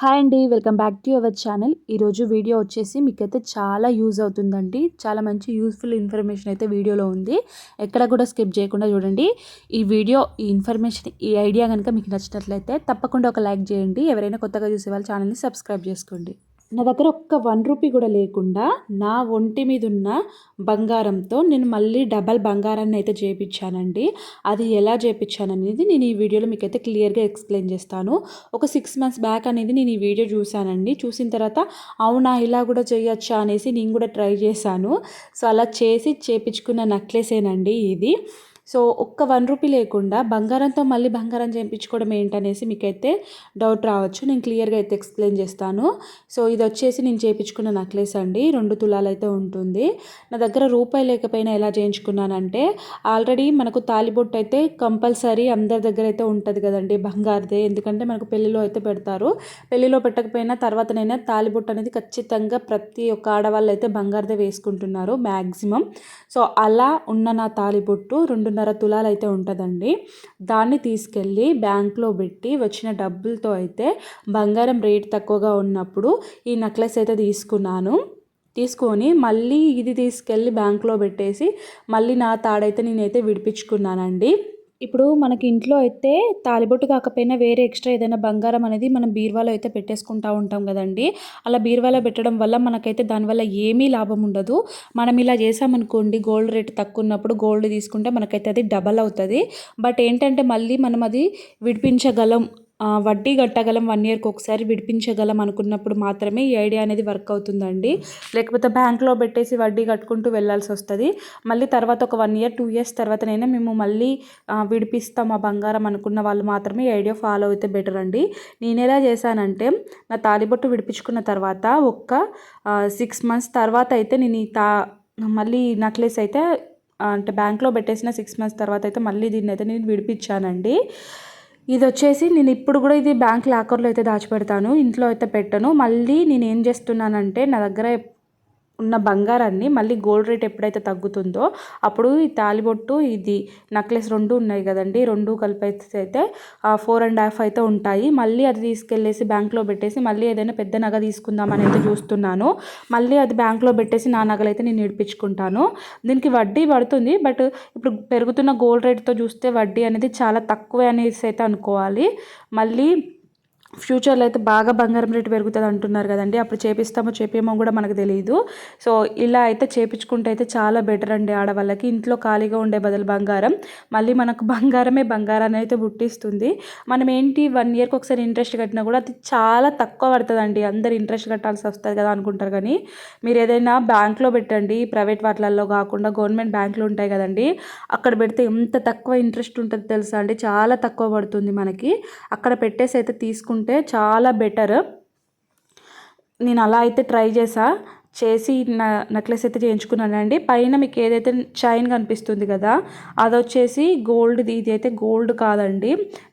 Hi అండి welcome back to our channel. ఈరోజు video వచ్చేసి మీకైతే చాలా యూజ్ అవుతుందండి. చాలా మంచి యూస్ఫుల్ ఇన్ఫర్మేషన్ అయితే వీడియోలో ఉంది. ఎక్కడ కూడా స్కిప్ చేయకుండా చూడండి. ఈ వీడియో ఈ ఇన్ఫర్మేషన్ ఈ ఐడియా కనుక మీకు నచ్చినట్లయితే తప్పకుండా ఒక లైక్ చేయండి. ఎవరైనా కొత్తగా చూసే వాళ్ళ ఛానల్ని సబ్స్క్రైబ్ చేసుకోండి. నా దగ్గర ఒక్క వన్ రూపీ కూడా లేకుండా నా ఒంటి మీద ఉన్న బంగారంతో నేను మళ్ళీ డబల్ బంగారాన్ని అయితే చేయించానండి అది ఎలా చేయించాను అనేది నేను ఈ వీడియోలో మీకు అయితే క్లియర్గా ఎక్స్ప్లెయిన్ చేస్తాను. ఒక సిక్స్ మంత్స్ బ్యాక్ అనేది నేను ఈ వీడియో చూశానండి. చూసిన తర్వాత అవునా ఇలా కూడా చేయొచ్చా అనేసి నేను కూడా ట్రై చేశాను. సో అలా చేసి చేయించుకున్న నెక్లెసేనండి ఇది. సో ఒక్క వన్ రూపీ లేకుండా బంగారంతో మళ్ళీ బంగారం చేయించుకోవడం ఏంటనేసి మీకైతే డౌట్ రావచ్చు. నేను క్లియర్గా అయితే ఎక్స్ప్లెయిన్ చేస్తాను. సో ఇది వచ్చేసి నేను చేయించుకున్న నెక్లెస్ అండి. రెండు తులాలు అయితే ఉంటుంది. నా దగ్గర రూపాయి లేకపోయినా ఎలా చేయించుకున్నానంటే ఆల్రెడీ మనకు తాలిబొట్టు అయితే కంపల్సరీ అందరి దగ్గర అయితే ఉంటుంది కదండి బంగారుదే. ఎందుకంటే మనకు పెళ్ళిలో అయితే పెడతారు. పెళ్ళిలో పెట్టకపోయినా తర్వాతనైనా తాలిబొట్టు అనేది ఖచ్చితంగా ప్రతి ఒక్క ఆడవాళ్ళు అయితే బంగారుదే వేసుకుంటున్నారు మ్యాక్సిమం సో అలా ఉన్న నా తాలిబొట్టు రెండు రెండున్నర తులాలు అయితే ఉంటుందండి. దాన్ని తీసుకెళ్ళి బ్యాంక్లో పెట్టి వచ్చిన డబ్బులతో అయితే బంగారం రేట్ తక్కువగా ఉన్నప్పుడు ఈ నెక్లెస్ అయితే తీసుకున్నాను. తీసుకొని మళ్ళీ ఇది తీసుకెళ్ళి బ్యాంక్లో పెట్టేసి మళ్ళీ నా తాడైతే నేనైతే విడిపించుకున్నానండి. ఇప్పుడు మనకి ఇంట్లో అయితే తాలిబొట్టు కాకపోయినా వేరే ఎక్స్ట్రా ఏదైనా బంగారం అనేది మనం బీరువాలో అయితే పెట్టేసుకుంటూ ఉంటాం కదండి. అలా బీరువాలో పెట్టడం వల్ల మనకైతే దానివల్ల ఏమీ లాభం ఉండదు. మనం ఇలా చేసామనుకోండి గోల్డ్ రేట్ తక్కువ ఉన్నప్పుడు గోల్డ్ తీసుకుంటే మనకైతే అది డబల్ అవుతుంది. బట్ ఏంటంటే మళ్ళీ మనం అది విడిపించగలం వడ్డీ కట్టగలం వన్ ఇయర్కి ఒకసారి విడిపించగలం అనుకున్నప్పుడు మాత్రమే ఈ ఐడియా అనేది వర్క్ అవుతుందండి. లేకపోతే బ్యాంక్లో పెట్టేసి వడ్డీ కట్టుకుంటూ వెళ్ళాల్సి వస్తుంది. మళ్ళీ తర్వాత ఒక వన్ ఇయర్ టూ ఇయర్స్ తర్వాతనైనా మేము మళ్ళీ విడిపిస్తాం ఆ బంగారం అనుకున్న వాళ్ళు మాత్రమే ఈ ఐడియా ఫాలో అయితే బెటర్ అండి. నేను ఎలా చేశానంటే నా తాలిబొట్టు విడిపించుకున్న తర్వాత ఒక్క సిక్స్ మంత్స్ తర్వాత అయితే నేను ఈ తా మళ్ళీ నెక్లెస్ అయితే అంటే బ్యాంక్లో పెట్టేసిన సిక్స్ మంత్స్ తర్వాత అయితే మళ్ళీ దీన్ని అయితే నేను విడిపించానండి. ఇది వచ్చేసి నేను ఇప్పుడు కూడా ఇది బ్యాంక్ లాకర్లో అయితే దాచిపెడతాను. ఇంట్లో అయితే పెట్టను. మళ్ళీ నేను ఏం చేస్తున్నానంటే నా దగ్గర ఉన్న బంగారాన్ని మళ్ళీ గోల్డ్ రేట్ ఎప్పుడైతే తగ్గుతుందో అప్పుడు ఈ తాలిబొట్టు ఇది నెక్లెస్ రెండు ఉన్నాయి కదండి. రెండు కలిపి అయితే ఫోర్ అండ్ హాఫ్ అయితే ఉంటాయి. మళ్ళీ అది తీసుకెళ్ళేసి బ్యాంక్లో పెట్టేసి మళ్ళీ ఏదైనా పెద్ద నగ తీసుకుందామని అయితే చూస్తున్నాను. మళ్ళీ అది బ్యాంక్లో పెట్టేసి నా నగలు అయితే నేను ఇడిపించుకుంటాను దీనికి వడ్డీ పడుతుంది బట్ ఇప్పుడు పెరుగుతున్న గోల్డ్ రేట్తో చూస్తే వడ్డీ అనేది చాలా తక్కువ అనేసి అయితే అనుకోవాలి. మళ్ళీ ఫ్యూచర్లో అయితే బాగా బంగారం రేటు పెరుగుతుంది అంటున్నారు కదండి. అప్పుడు చేపిస్తామో చేపేమో కూడా మనకు తెలియదు సో ఇలా అయితే చేపించుకుంటే అయితే చాలా బెటర్ అండి ఆడవాళ్ళకి. ఇంట్లో ఖాళీగా ఉండే బదులు బంగారం. మళ్ళీ మనకు బంగారమే బంగారాన్ని అయితే పుట్టిస్తుంది. మనం ఏంటి వన్ ఇయర్కి ఒకసారి ఇంట్రెస్ట్ కట్టినా కూడా అది చాలా తక్కువ పడుతుందండి. అందరు ఇంట్రెస్ట్ కట్టాల్సి వస్తుంది కదా అనుకుంటారు కానీ మీరు ఏదైనా బ్యాంక్లో పెట్టండి. ప్రైవేట్ వాటిలలో కాకుండా గవర్నమెంట్ బ్యాంకులు ఉంటాయి కదండి. అక్కడ పెడితే ఎంత తక్కువ ఇంట్రెస్ట్ ఉంటుంది తెలుసా అండి? చాలా తక్కువ పడుతుంది మనకి. అక్కడ పెట్టేసి అయితే తీసుకుంటే చేసుకుంటే చాలా బెటర్ నేను అలా అయితే ట్రై చేసా. చేసి నా నెక్లెస్ అయితే చేయించుకున్నానండి. పైన మీకు ఏదైతే చైన్ కనిపిస్తుంది కదా అది వచ్చేసి గోల్డ్ ఇది అయితే గోల్డ్ కాదండి.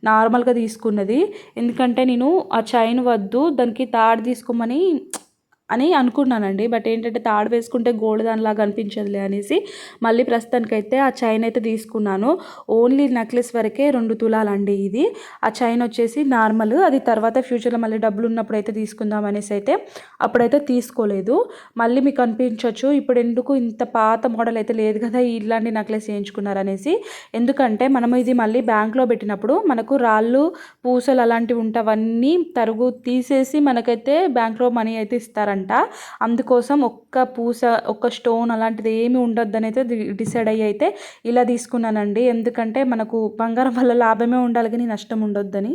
నార్మల్గా తీసుకున్నది. ఎందుకంటే నేను ఆ చైన్ వద్దు దానికి తాడు తీసుకోమని అని అనుకున్నానండి. బట్ ఏంటంటే తాడు వేసుకుంటే గోల్డ్ దానిలాగా అనిపించదులే అనేసి మళ్ళీ ప్రస్తుతానికైతే ఆ చైన్ అయితే తీసుకున్నాను. ఓన్లీ నెక్లెస్ వరకే రెండు తులాలండి ఇది. ఆ చైన్ వచ్చేసి నార్మల్. అది తర్వాత ఫ్యూచర్లో మళ్ళీ డబ్బులు ఉన్నప్పుడు అయితే తీసుకుందాం అనేసి అయితే అప్పుడైతే తీసుకోలేదు. మళ్ళీ మీకు అనిపించవచ్చు ఇప్పుడు ఎందుకు ఇంత పాత మోడల్ అయితే లేదు కదా ఇలాంటి నెక్లెస్ చేయించుకున్నారనేసి ఎందుకంటే మనం ఇది మళ్ళీ బ్యాంక్లో పెట్టినప్పుడు మనకు రాళ్ళు పూసలు అలాంటివి ఉంటావన్నీ తరుగు తీసేసి మనకైతే బ్యాంక్లో మనీ అయితే ఇస్తారండి అంట అందుకోసం ఒక్క పూస ఒక్క స్టోన్ అలాంటిది ఏమి ఉండొద్దని అయితే డిసైడ్ అయ్యి అయితే ఇలా తీసుకున్నానండి. ఎందుకంటే మనకు బంగారం వల్ల లాభమే ఉండాలి కానీ నష్టం ఉండొద్దని.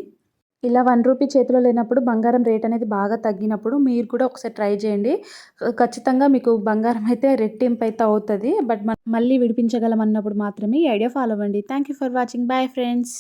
ఇలా వన్ రూపీ చేతిలో లేనప్పుడు బంగారం రేట్ అనేది బాగా తగ్గినప్పుడు మీరు కూడా ఒకసారి ట్రై చేయండి. ఖచ్చితంగా మీకు బంగారం అయితే రెట్టింపు అయితే అవుతుంది. బట్ మళ్ళీ విడిపించగలం అన్నప్పుడు మాత్రమే ఈ ఐడియా ఫాలో అవ్వండి. Thank you for watching. Bye friends.